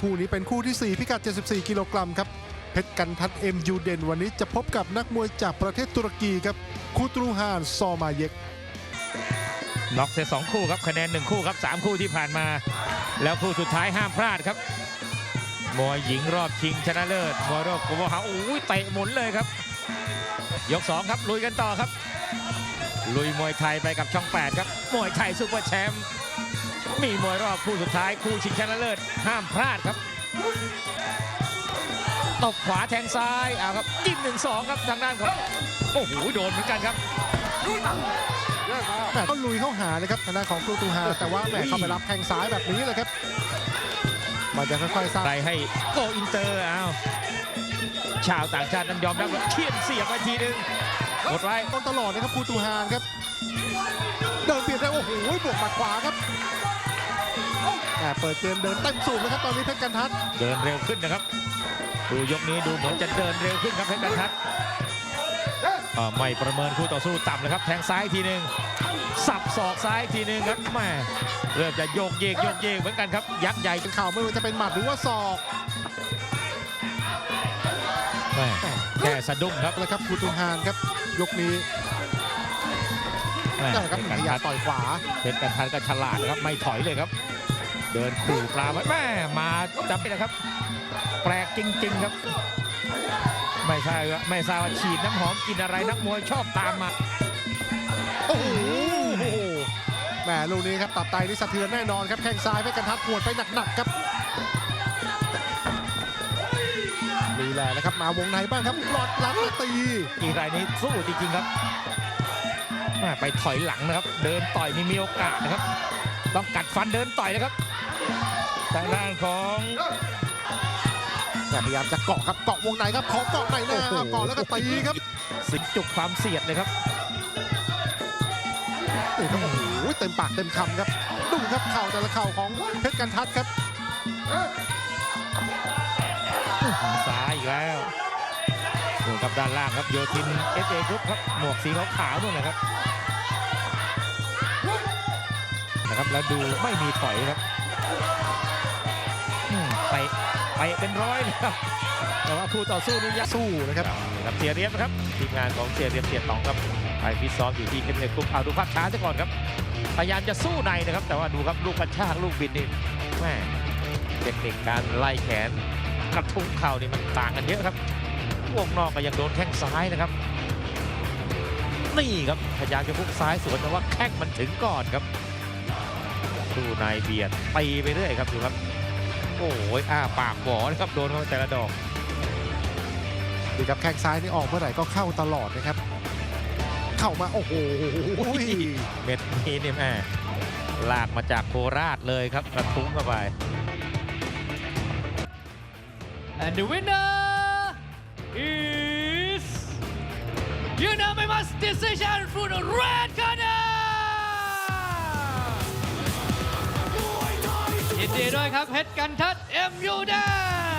คู่นี้เป็นคู่ที่ 4 พิกัด 74 กิโลกรัมครับ เพชรกันทัดเอ็มยูเดนวันนี้จะพบกับนักมวยจากประเทศตุรกีครับ คูตรูฮาน ซอมาเยกน็อกเซตสองคู่ครับคะแนนหนึ่งคู่ครับสามคู่ที่ผ่านมา แล้วคู่สุดท้ายห้ามพลาดครับมวยหญิงรอบชิงชนะเลิศมวยรอบกุบหาโอ้ยเตะหมุนเลยครับ ยกสองครับลุยกันต่อครับ ลุยมวยไทยไปกับช่อง 8 ครับมวยไทยซูเปอร์แชมป์ มีมวยรอบคู่สุดท้ายคู่ชิงชนะเลิศห้ามพลาดครับตบขวาแทงซ้ายเอาครับจิ้มหนึ่งสองครับทางด้านของโอ้โหโดนเหมือนกันครับแหม่ก็ลุยเข้าหาเลยครับทางด้านของคูตรูฮานแต่ว่าแหมเข้าไปรับแข้งซ้ายแบบนี้เลยครับมันจะค่อยๆสร้างไปให้โกอินเตอร์เอาชาวต่างชาตินั้นยอมรับว่าเคียนเสียบไปทีนึงหมดไว้ต้นตลอดนะครับคูตูฮานครับ เดินเปลี่ยนได้โอ้โหบวกหมัดขวาครับแหม่เปิดเกมเดินเต็มสูบเลยครับตอนนี้เพชรกันทัดเดินเร็วขึ้นนะครับ ดูยกนี้ดูเหมือนจะเดินเร็วขึ้นครับเพชรกันทัดอ่าไม่ประเมินคู่ต่อสู้ต่ำเลยครับแทงซ้ายทีหนึ่งสับศอกซ้ายทีหนึ่งครับแม่เริ่มจะโยกเยกโยกเยกเหมือนกันครับ ยักษ์ใหญ่เป็นข่าวไม่ว่าจะเป็นหมัดหรือว่าศอกแม่แค่สะดุ้งครับนะครับคูตูฮานครับยกนี้ แม่ได้ครับเพชพรยากัยานมทัดต่อยขวา เพชรกันทัดก็ฉลาดนะครับไม่ถอยเลยครับ เดินขู่ปลาไว้แม่มาจับไปนะครับ แปลกจริง ๆครับ ไม่ใช่ว่าไม่ทราบว่าฉีดน้ำหอมกินอะไรนักมวยชอบตามมาโอ้โหแหมลูกนี้ครับตับไตนี่สะเทือนแน่นอนครับแข้งซ้ายเพชรกันทัดปวดไปหนักๆครับนี่แหละนะครับมาวงในบ้างครับหลอดหลังมาตีอีกรายนี้สู้จริงๆครับแม่ ไปถอยหลังนะครับ เดินต่อยนี่มีโอกาสนะครับ ต้องกัดฟันเดินต่อยนะครับทางด้านของแต่พยายามจะเกาะครับเกาะวงในครับขอเกาะในหน้าโอ้โหเอาเกาะแล้วก็ตีครับสิงจุกความเสียดเลยครับนี่ครับโอ้โหเต็มปากเต็มคำครับดูครับเข่าแต่ละเข่าของเพชรกันทัดครับซ้ายอีกแล้วดู ครับด้านล่างครับโยทินเอสเอกรุ๊ปครับหมวกสีขาวๆนู่นนะครับนะครับแล้วดูไม่มีถอยครับอืมไปไปเป็นร้อยเลยครับแต่ว่าคู่ต่อสู้นี่ยักสู้นะครับครับเสียเรียบนะครับทีมงานของเสียเรียบเสียตองครับไปฟิตซ้อมอยู่ที่เอสเอกรุ๊ปเอาดูภาพช้าซะก่อนครับพยายามจะสู้ในนะครับ แต่ว่าดูครับลูกกระชากลูกบินนี่แม่เทคนิคการไล่แขนกระทุ้งเข่านี่มันต่างกันเยอะครับ วงนอกก็ยังโดนแข้งซ้ายนะครับ นี่ครับพยายามจะพุกซ้ายสวนแต่ว่าแข้งมันถึงก่อนครับสู้ในเบียดตีไปเรื่อยครับดูครับ โอ้ยอ้าปากหวอนะครับโดนเข้าไปแต่ละดอกดูครับแข้งซ้ายนี่ออกเมื่อไหร่ก็เข้าตลอดนะครับ เข้ามาโอ้โหเม็ดนี้นี่แม่ลากมาจากโคราชเลยครับกระทุ้งเข้าไป And the winner unanimous decision through the red corner ยินดีด้วยครับเพชรกันทัด MU แดง